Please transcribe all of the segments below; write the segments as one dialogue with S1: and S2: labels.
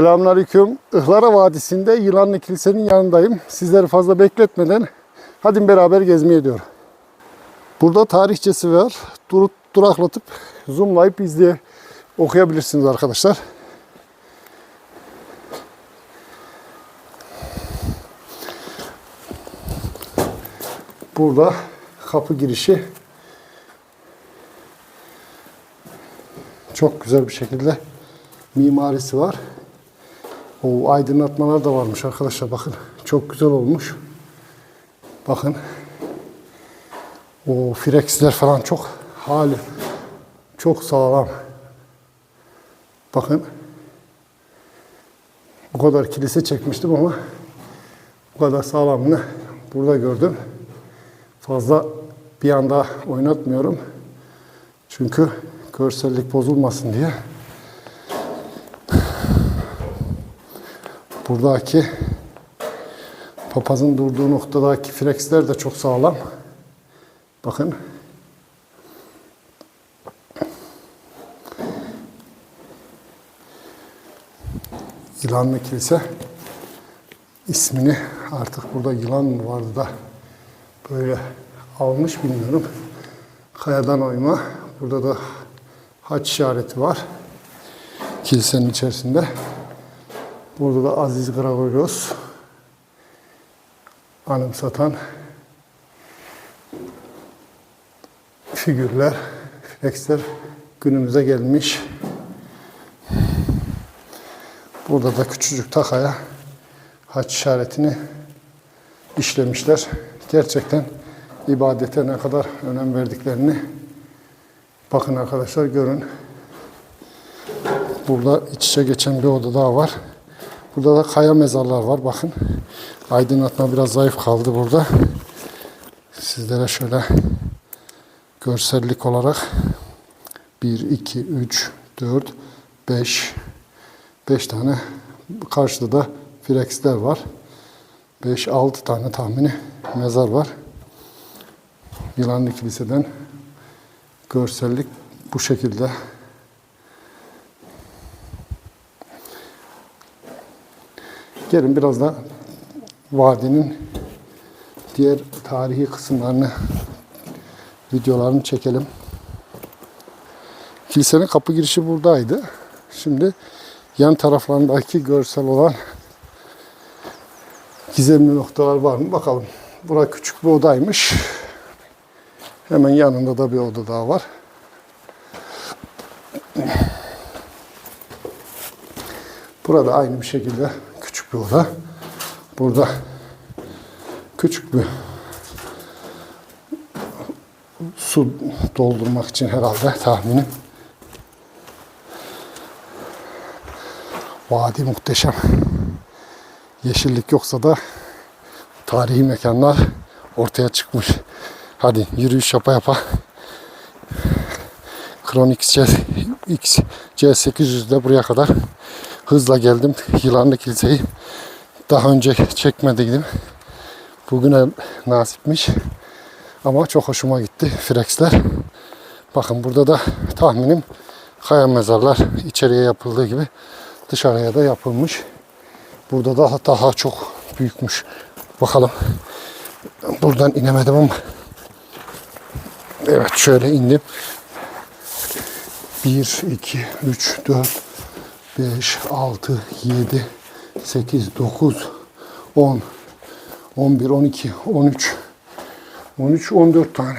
S1: Selamünaleyküm. Ihlara Vadisi'nde Yılanlı Kilise'nin yanındayım. Sizleri fazla bekletmeden hadi beraber gezmeye diyor. Burada tarihçesi var. Dur, duraklatıp zoomlayıp izleye okuyabilirsiniz arkadaşlar. Burada kapı girişi çok güzel bir şekilde mimarisi var. O aydınlatmalar da varmış arkadaşlar bakın. Çok güzel olmuş. Bakın. O fireksler falan çok hali çok sağlam. Bakın. Bu kadar kilise çekmiştim ama bu kadar sağlamını burada gördüm. Fazla bir anda oynatmıyorum. Çünkü görsellik bozulmasın diye. Buradaki papazın durduğu noktadaki freksler de çok sağlam. Bakın. Yılanlı Kilise ismini artık burada yılan mı vardı da böyle almış bilmiyorum. Kayadan oyma. Burada da haç işareti var. Kilisenin içerisinde. Burada da Aziz Gregorios anımsatan figürler, refleksler günümüze gelmiş. Burada da küçücük takaya haç işaretini işlemişler. Gerçekten ibadete ne kadar önem verdiklerini bakın arkadaşlar görün. Burada iç içe geçen bir oda daha var. Burada da kaya mezarlar var bakın. Aydınlatma biraz zayıf kaldı burada. Sizlere şöyle görsellik olarak 1, 2, 3, 4, 5 5 tane karşıda da fireksler var. 5-6 tane tahmini mezar var. Yılanlı Kilise'den görsellik bu şekilde. Gelin biraz da vadinin diğer tarihi kısımlarını videolarını çekelim. Kilisenin kapı girişi buradaydı. Şimdi yan taraflarındaki görsel olan gizemli noktalar var mı bakalım. Bura küçük bir odaymış. Hemen yanında da bir oda daha var. Burada aynı bir şekilde oda. Burada küçük bir su doldurmak için herhalde tahminim. Vadi muhteşem. Yeşillik yoksa da tarihi mekanlar ortaya çıkmış. Hadi yürüyüş yapa yapa. Kronik C, X, C800'de buraya kadar hızla geldim. Yılanlı Kiliseyi daha önce çekmediydim. Bugüne nasipmiş. Ama çok hoşuma gitti Frexler. Bakın burada da tahminim kaya mezarlar içeriye yapıldığı gibi dışarıya da yapılmış. Burada da daha çok büyükmüş. Bakalım. Buradan inemedim ama. Evet şöyle indim. 1, 2, 3, 4, 5, 6, 7, 8, 9, 10, 11, 12, 13, 13, 14 tane.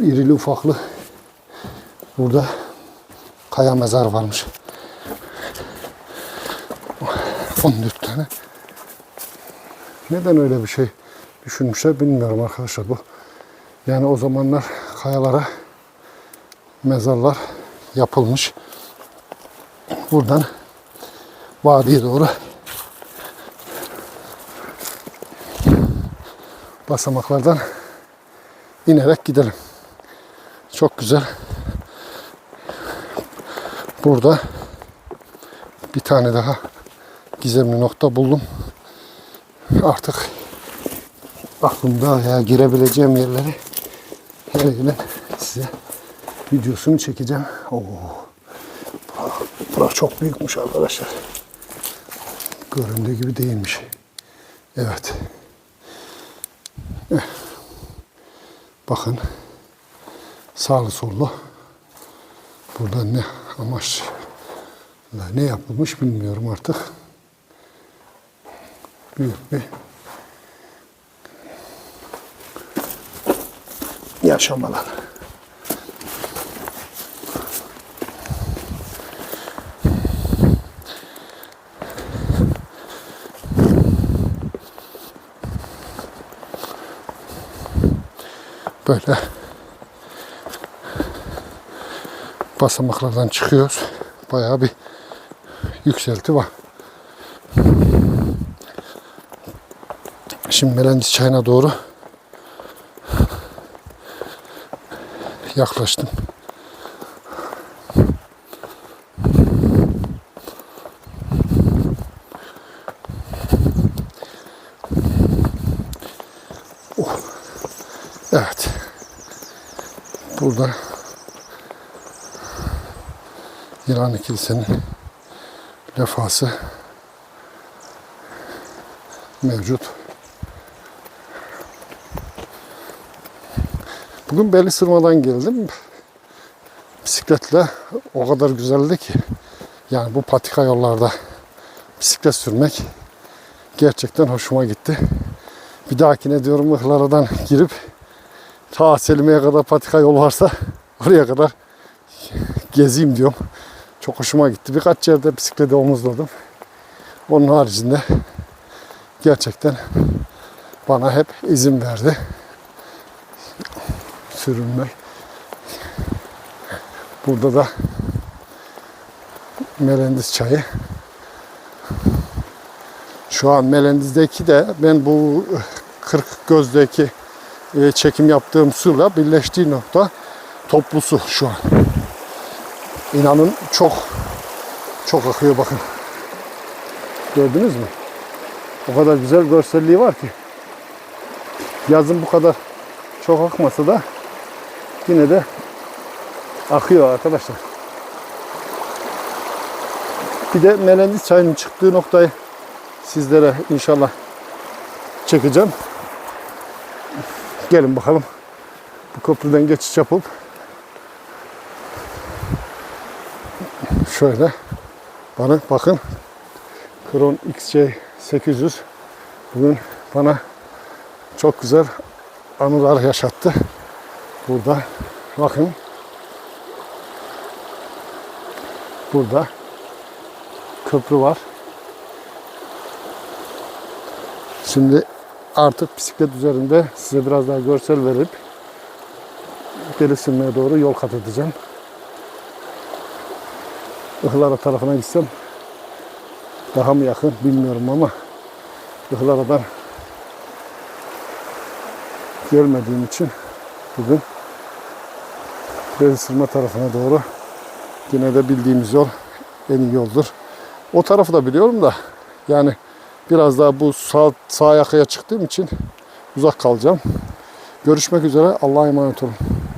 S1: İrili ufaklı. Burada kaya mezar varmış. 14 tane. Neden öyle bir şey düşünmüşler bilmiyorum arkadaşlar bu. Yani o zamanlar kayalara mezarlar yapılmış. Buradan vadiye doğru basamaklardan inerek gidelim. Çok güzel. Burada bir tane daha gizemli nokta buldum. Artık aklımda ya girebileceğim yerleri her yerin size videosunu çekeceğim. Oo. Toprak çok büyükmüş arkadaşlar. Göründüğü gibi değilmiş. Evet. Eh. Bakın. Sağlı sollu. Burada ne amaçla ne yapılmış bilmiyorum artık. Büyük bir yaşam alanı. Böyle basamaklardan çıkıyoruz. Bayağı bir yükselti var. Şimdi Melendiz çayına doğru yaklaştım. Oh. Evet. Burada Yılanlı Kilise'nin lefası mevcut. Bugün Beli Sırma'dan geldim. Bisikletle o kadar güzeldi ki. Yani bu patika yollarda bisiklet sürmek gerçekten hoşuma gitti. Bir dahakine diyorum Ihlara'dan girip ta Selime'ye kadar patika yol varsa oraya kadar gezeyim diyorum. Çok hoşuma gitti. Birkaç yerde bisikleti omuzladım. Onun haricinde gerçekten bana hep izin verdi. Sürünmek. Burada da Melendiz çayı. Şu an Melendiz'deki de ben bu 40 gözdeki e, çekim yaptığım suyla birleştiği nokta toplu su şu an. İnanın çok çok akıyor bakın. Gördünüz mü? O kadar güzel görselliği var ki. Yazın bu kadar çok akmasa da yine de akıyor arkadaşlar. Bir de Melendiz çayının çıktığı noktayı sizlere inşallah çekeceğim. Gelin bakalım. Bu köprüden geçiş yapıp şöyle bana bakın Kron XC 800 bugün bana çok güzel anılar yaşattı. Burada bakın burada köprü var. Şimdi artık bisiklet üzerinde size biraz daha görsel verip Delisinme'ye doğru yol kat edeceğim. Ihlara tarafına gitsem daha mı yakın bilmiyorum ama Ihlara'dan görmediğim için bugün Delisinme tarafına doğru yine de bildiğimiz yol en iyi yoldur. O tarafı da biliyorum da yani biraz daha bu sağ, sağ yakaya çıktığım için uzak kalacağım. Görüşmek üzere. Allah'a emanet olun.